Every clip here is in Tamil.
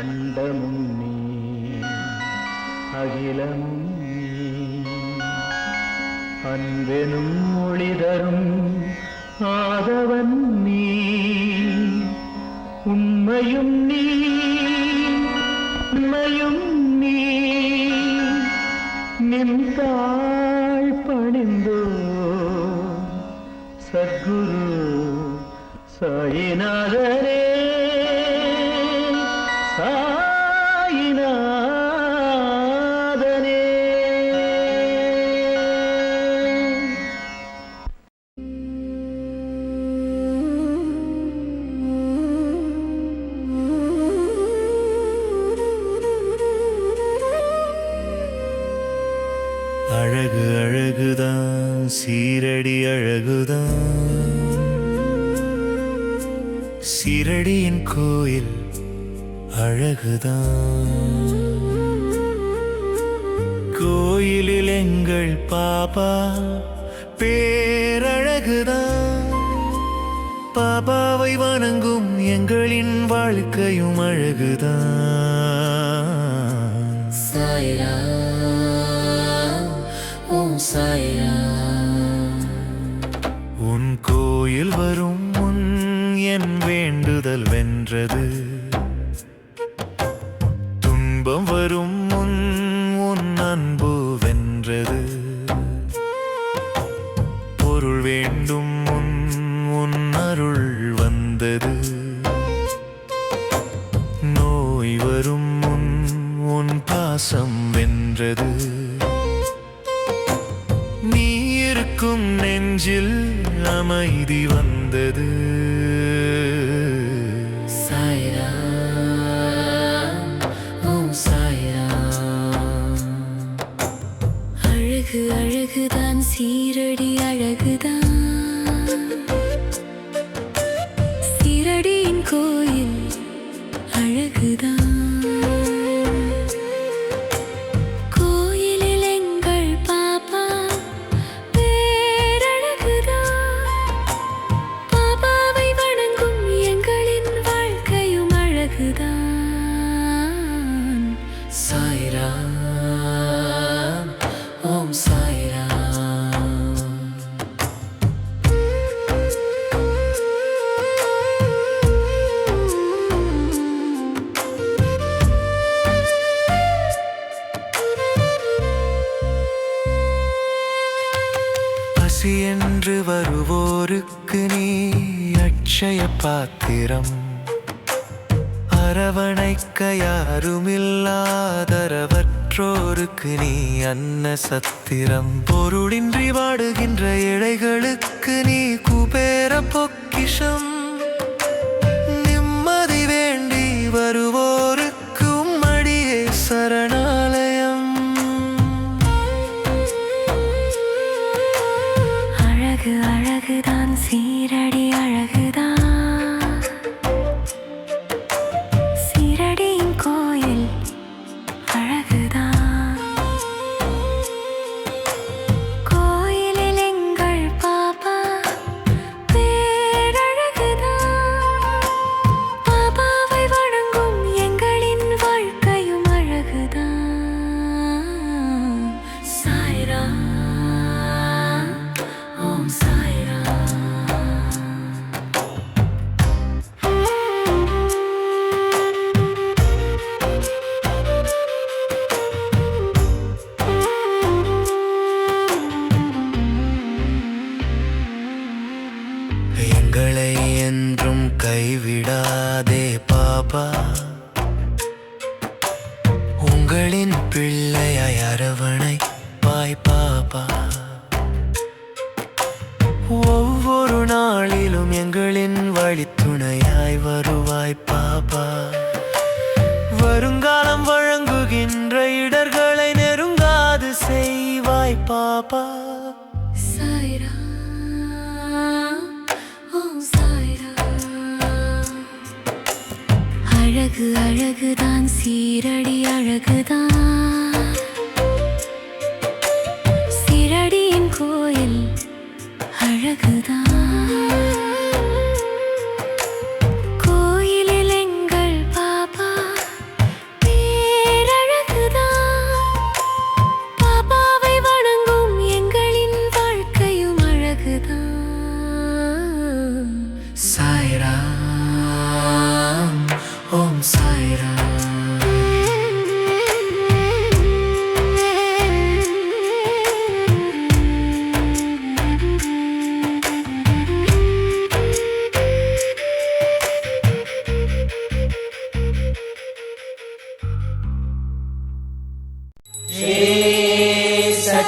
அண்டமும் நீ அகிலமும் அன்பெனும் மொழி ஆதவன் நீ உண்மையும் நீ உண்மையும் அழகுதான் சீரடி அழகுதான். சீரடியின் கோயில் அழகுதான். கோயிலில் எங்கள் பாபா பேரழகுதான். பாபாவை வணங்கும் எங்களின் வாழ்க்கையும் அழகுதான். காதல் வென்றது. துன்பம் வரும் முன் உன் அன்பு வென்றது. பொருள் வேண்டும் முன் உன் அருள் வந்தது. நோய் வரும் முன் உன் பாசம் வென்றது. நீ இருக்கும் நெஞ்சில் அமைதி வந்தது. சீரடி அழகுதான். பசி என்று வருவோருக்கு நீ அட்சய பாத்திரம். அரவணைக்க யாருமில்லாதரவற்றோருக்கு நீ அன்ன சத்திரம். பொருளின்றி வாடுகின்ற இழைகளுக்கு நீ குபேர பொக்கிஷம். சீரடி கைவிடாதே பாபா. உங்களின் பிள்ளையாய் அரவணை பாய் பாபா. ஒவ்வொரு நாளிலும் எங்களின் வழித்துணையாய் வருவாய் பாபா. வருங்காலம் வழங்குகின்ற இடர்களை நெருங்காது செய்வாய் பாபா. சாய்ரா அழகு அழகுதான். சீரடி அழகுதான்.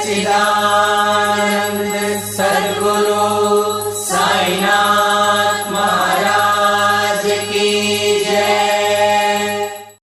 Sida.